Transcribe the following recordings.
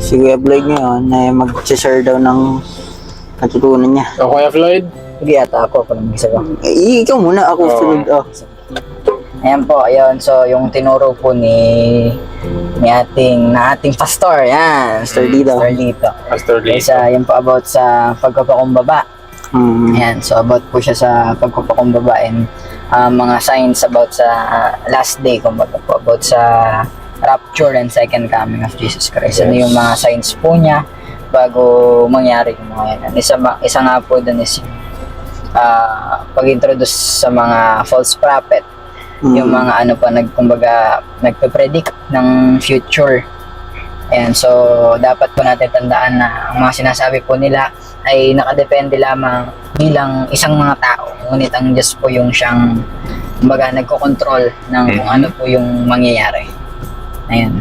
Si Kuya Floyd ngayon ay mag-share daw ng natutunan niya. O Kuya Floyd? Sige, ata ako. Kung isa ba? Eh, ikaw muna, ako Oo. sunod. Oh. Ayan po, ayun. So, yung tinuro po ni ni ating, na ating pastor. Yan. Pastor Lito. Pastor Lito. Pastor Lee. Isa, yan po about sa pagpapakumbaba. Hmm. Ayan. So, about po siya sa pagpapakumbaba and uh, mga signs about sa uh, last day, kumbaga po. About sa rapture and second coming of Jesus Christ. Ano Yes. yung mga signs po niya bago mangyari yung mga yan. Isa, isa nga po dun is uh, pag-introduce sa mga false prophet Hmm. yung mga ano pa nagkumbaga nagpe-predict ng future. Ayan, so dapat po natin tandaan na ang mga sinasabi po nila ay nakadepende lamang bilang isang mga tao. Ngunit ang Diyos po yung siyang kumbaga nagko-control ng kung ano po yung mangyayari. Ayan.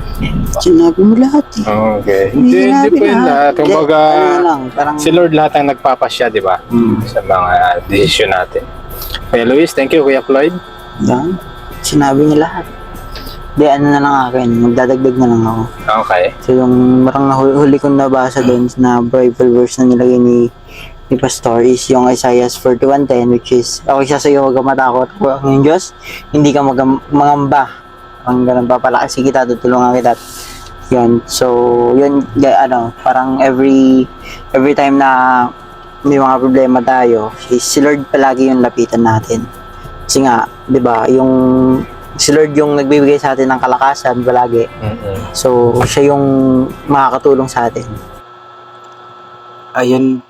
Sinabi mo lahat eh. Okay. Hindi Hindi, po yun lahat. Kumbaga, ano lang, parang... si Lord lahat ang nagpapasya, di ba? Hmm. Sa mga desisyon natin. Kuya Luis, thank you. Kuya Floyd? Yan. Sinabi niya lahat. Di, ano na lang akin, magdadagdag na lang ako. Okay. So yung parang huli kong nabasa doon na Bible verse na nilagay ni ni Pastor is yung Isaiah 41.10 which is okay siya sa'yo huwag kang matakot Huwag ng Diyos hindi ka mag mangamba ang ganun papalakas kita tutulungan kita. Yun so yun ano parang every every time na may mga problema tayo si, si Lord palagi yung lapitan natin. Kasi nga 'di ba yung si Lord yung nagbibigay sa atin ng kalakasan palagi. Mm So, siya yung makakatulong sa atin. ayun,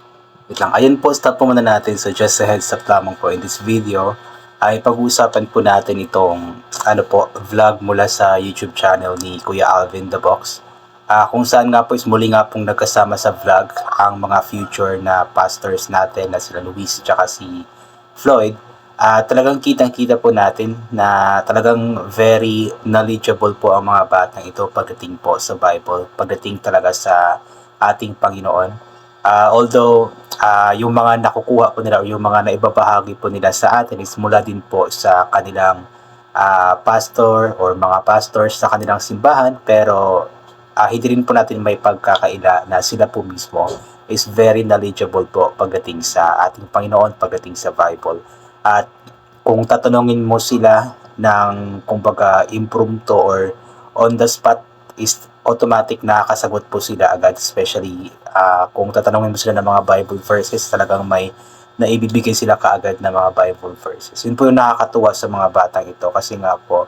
wait lang, ayun po, stop po muna natin. So, just a heads up lamang po in this video, ay pag-uusapan po natin itong, ano po, vlog mula sa YouTube channel ni Kuya Alvin The Box. Ah, kung saan nga po is muli nga pong nagkasama sa vlog ang mga future na pastors natin na sila Luis at si Floyd. Ah, talagang kitang-kita po natin na talagang very knowledgeable po ang mga batang ito pagdating po sa Bible, pagdating talaga sa ating Panginoon. Ah, although ah, yung mga nakukuha po nila o yung mga naibabahagi po nila sa atin is mula din po sa kanilang ah, pastor or mga pastors sa kanilang simbahan pero ah, hindi rin po natin may pagkakaila na sila po mismo is very knowledgeable po pagdating sa ating Panginoon, pagdating sa Bible. At kung tatanungin mo sila ng kumbaga impromptu or on the spot is automatic nakakasagot po sila agad especially ah, kung tatanungin mo sila ng mga Bible verses talagang may naibibigay sila kaagad na mga Bible verses. Yun po yung nakakatuwa sa mga batang ito kasi nga po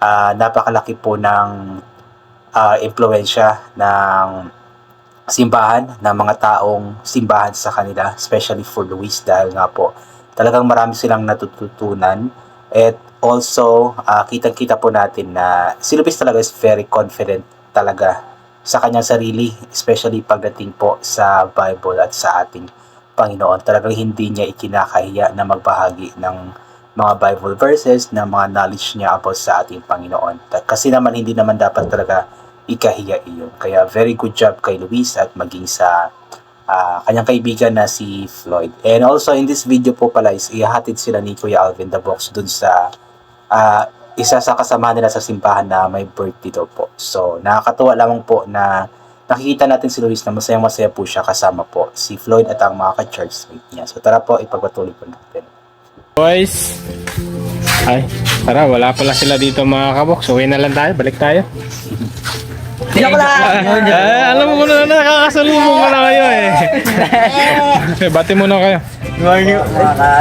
ah, napakalaki po ng ah, impluensya ng simbahan ng mga taong simbahan sa kanila especially for Luis dahil nga po talagang marami silang natututunan at also ah, kitang-kita po natin na si Luis talaga is very confident talaga sa kanyang sarili especially pagdating po sa Bible at sa ating Panginoon. Talagang hindi niya ikinakahiya na magbahagi ng mga Bible verses na mga knowledge niya about sa ating Panginoon. Kasi naman hindi naman dapat talaga ikahiya iyon. Kaya very good job kay Luis at maging sa ah, kanyang kaibigan na si Floyd. And also in this video po pala is ihahatid sila ni Kuya Alvin the Box dun sa ah, isa sa kasama nila sa simbahan na may birthday daw po. So nakakatuwa lamang po na nakikita natin si Luis na masayang masaya po siya kasama po si Floyd at ang mga ka-churchmate niya. So tara po, ipagpatuloy po natin. Boys! Ay, tara, wala pala sila dito mga kabox. Uwi na lang tayo, balik tayo. Joke lang! Ay, alam mo na, nakakasalubong ka na kayo eh. Okay, bati muna kayo.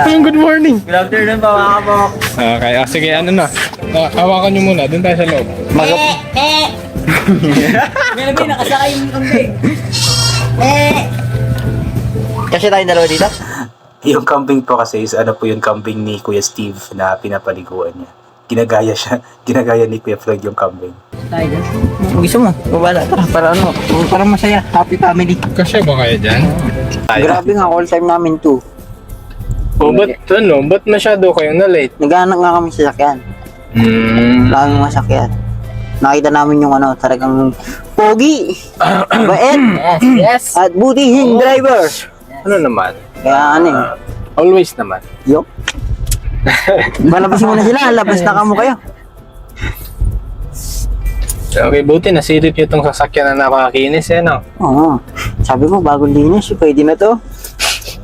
Good good morning. Good afternoon pa mga kabok. Okay, ah, sige, ano na. Ah, hawakan nyo muna, doon tayo sa loob. Mag- May nabi, nakasakay yung kambing. Kasi tayo dalawa dito? Yung kambing po kasi is ano po yung kambing ni Kuya Steve na pinapaliguan niya. Ginagaya siya, ginagaya ni Kuya Floyd yung kambing. Dyan. Gusto mo? Wala. Tara, para ano? Para masaya. Happy family. Kasya ba kayo dyan? Grabe nga, all time namin to. O, ba't ano? Ba't masyado kayo na late? Naghahanap nga kami sa sakyan. Hmm. Wala kaming masakyan. Nakita namin yung ano, talagang pogi, bait, Yes! at butihing driver. Ano naman? Kaya ano eh, Always naman. yo. Malabasin mo na sila, labas na kamo kayo. Okay, buti nasilip niyo itong sasakyan na napakakinis eh, no? Oo. Sabi mo, bagong linis, pwede na to.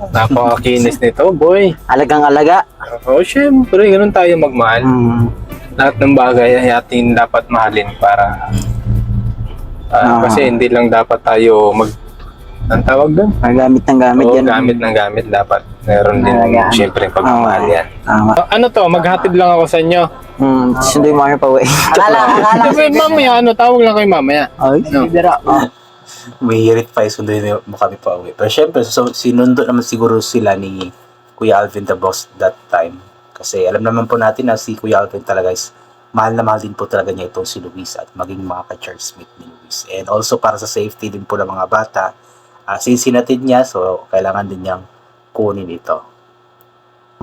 Napakakinis nito, boy. Alagang alaga. Oo, syempre, ganun tayo magmahal. Hmm. Lahat ng bagay ay ating dapat mahalin para... ah, Ah. Kasi hindi lang dapat tayo mag... Ang tawag doon? Gamit ng gamit Oo, yan. gamit ng gamit dapat. Meron din, Alagaan. syempre, pagmamahal yan. Tama. Ano to, maghatid lang ako sa inyo. Hmm, sunduin mo kami pa uwi. Akala, akala. Sabi, mamaya, ano, tawag lang kayo mamaya. Ay, No. Biro. May hirit pa sunduin mo kami pa uwi. Pero syempre, so, sinundo naman siguro sila ni Kuya Alvin the boss that time. Kasi alam naman po natin na si Kuya Alvin talaga is mahal na mahal din po talaga niya itong si Luis at maging mga ka-churchmate ni Luis. And also para sa safety din po ng mga bata, uh, since sinatid niya, so kailangan din niyang kunin ito.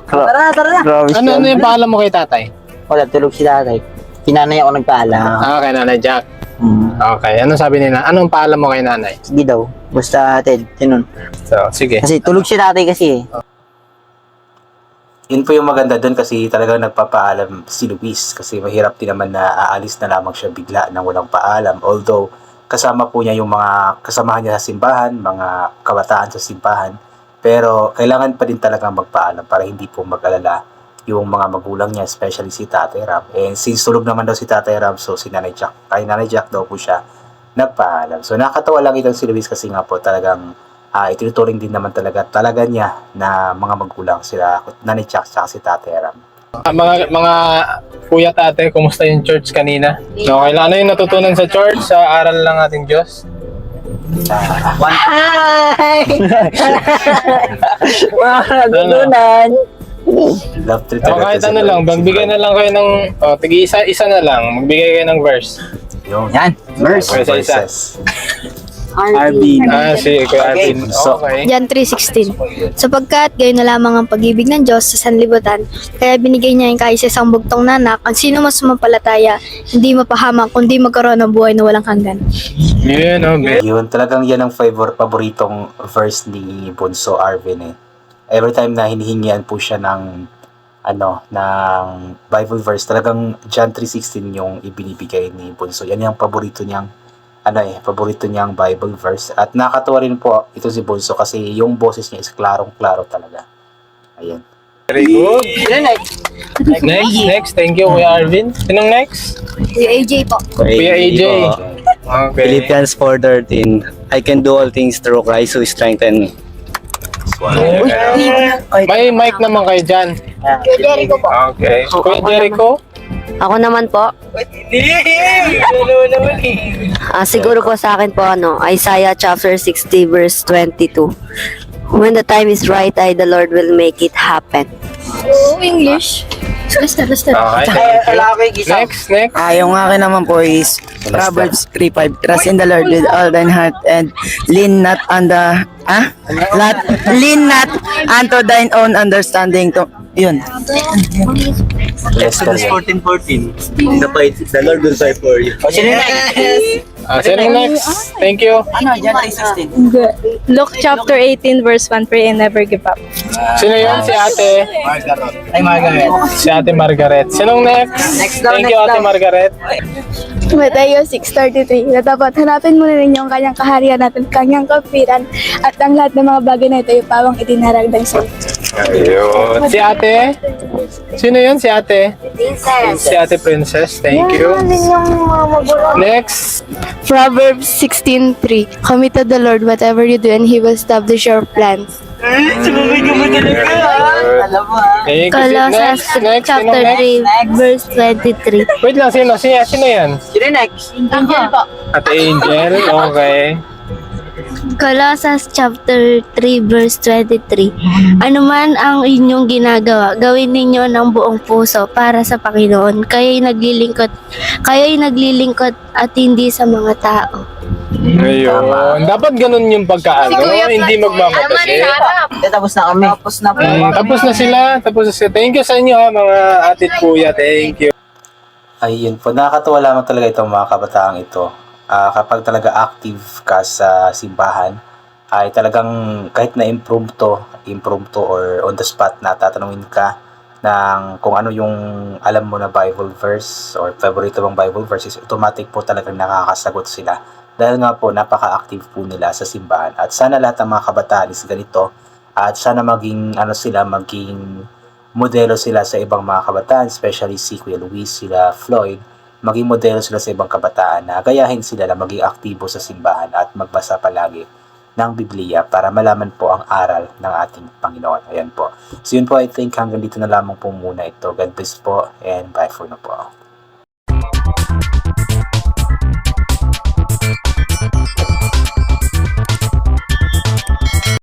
Tara, tara na. Grabe Ano, ano siya. yung paalam mo kay tatay? Wala, tulog si tatay. Kinanay ako nagpaalam. Ah, kay nanay Jack. Hmm. Okay, ano sabi nila? Anong paalam mo kay nanay? Sige daw. Basta, Ted, tinun. So, sige. Kasi tulog si tatay kasi eh. Yun po yung maganda doon kasi talagang nagpapaalam si Luis kasi mahirap din naman na aalis na lamang siya bigla nang walang paalam. Although kasama po niya yung mga kasamahan niya sa simbahan, mga kabataan sa simbahan. Pero kailangan pa din talagang magpaalam para hindi po mag-alala yung mga magulang niya, especially si Tatay Ram. And since tulog naman daw si Tatay Ram, so si Nanay Jack, kay Nanay Jack daw po siya nagpaalam. So nakatawa lang itong si Luis kasi nga po talagang ah itinuturing din naman talaga talaga niya na mga magulang sila Nanay Jack at si Tatay Ram. Ah, mga mga kuya tate, kumusta yung church kanina? Okay lang. Ano yung natutunan sa church? Sa aral lang ating Diyos? Hi! Mga nagulunan. Love treat O kahit ano lang, magbigay na lang kayo ng, oh, tigi isa, isa na lang, magbigay kayo ng verse. Yun. Yan, verse. Verse. Verses. Arvin. Ah, si Kuya. Arvin. So- Okay. Jan 3.16 Sapagkat gayon na lamang ang pag-ibig ng Diyos sa sanlibutan, kaya binigay niya yung kahit sa isang bugtong nanak, ang sino mas sumampalataya, hindi mapahamak, kundi magkaroon ng buhay na walang hanggan. Yun, oh, be. Yun, talagang yan ang favor, paboritong verse ni Bunso Arvin eh. Every time na hinihingian po siya ng ano, ng Bible verse, talagang John 3.16 yung ibinibigay ni Bunso. Yan yung paborito niyang ano eh, paborito niyang Bible verse. At nakakatuwa rin po ito si Bunso kasi yung boses niya is klarong-klaro talaga. Ayan. Very good. Next, next. Thank you, Kuya Arvin. Sinong next? Kuya AJ po. Kuya AJ. Okay. Philippians 4.13 I can do all things through Christ who strengthen me. May mic naman kayo dyan. Kuya Jericho po. Okay. Kuya Jericho? Ako naman po. Ah, siguro po sa akin po ano, Isaiah chapter 60 verse 22. When the time is right, I the Lord will make it happen. Oh, English. Basta, basta. Okay. Isa. Next, next. Ah, yung akin naman po is Proverbs 3.5 Trust in the Lord with all thine heart and lean not on the ah? Not, lean not unto thine own understanding to yun. Yes, Exodus 14.14 The fight, the Lord will fight for you. O, sino next? Ah, sinong next? Thank you. Ano, 316. Luke chapter 18 verse 1 pray and never give up. Sino yun? Si ate? Ay, Margaret. Si ate Margaret. Sinong next? Next daw, Thank next you, ate daw. Margaret. Mateo 6.33 na dapat hanapin muna ninyo ang kanyang kaharian at ang kanyang kapiran at ang lahat ng mga bagay na ito ay pawang itinaragdag sa. Ayun. Si ate? Sino yun? Si ate? Si ate Princess. Thank you. Next. Proverbs 16.3 Commit to the Lord whatever you do and He will establish your plans. Alam mo ah. Thank you. Colossus Next. Next. Sino chapter next? 3 verse 23 Wait lang. Sino? Sino, sino yan? Sino next? Angel po. Ate Angel. Okay. Colossus chapter 3 verse 23 Ano man ang inyong ginagawa, gawin ninyo ng buong puso para sa Panginoon. Kaya'y naglilingkod, kaya'y naglilingkod at hindi sa mga tao. Ayun. Dapat ganun yung pagkaano. Hindi magmamadali. Eh, tapos na kami. Tapos na po. Mm, tapos na sila. Tapos na sila. Thank you sa inyo ha, mga ate at kuya. Thank you. Ayun po, nakakatuwa lamang talaga itong mga kabataang ito. Ah, kapag talaga active ka sa simbahan, ay talagang kahit na impromptu, impromptu or on the spot na tatanungin ka ng kung ano yung alam mo na Bible verse or favorito mong Bible verses, automatic po talagang nakakasagot sila. Dahil nga po, napaka-active po nila sa simbahan. At sana lahat ng mga kabataan is ganito. At sana maging, ano sila, maging modelo sila sa ibang mga kabataan, especially si Kuya Luis, sila Floyd, maging modelo sila sa ibang kabataan na gayahin sila na maging aktibo sa simbahan at magbasa palagi ng Biblia para malaman po ang aral ng ating Panginoon. Ayan po. So yun po, I think hanggang dito na lamang po muna ito. God bless po and bye for now po.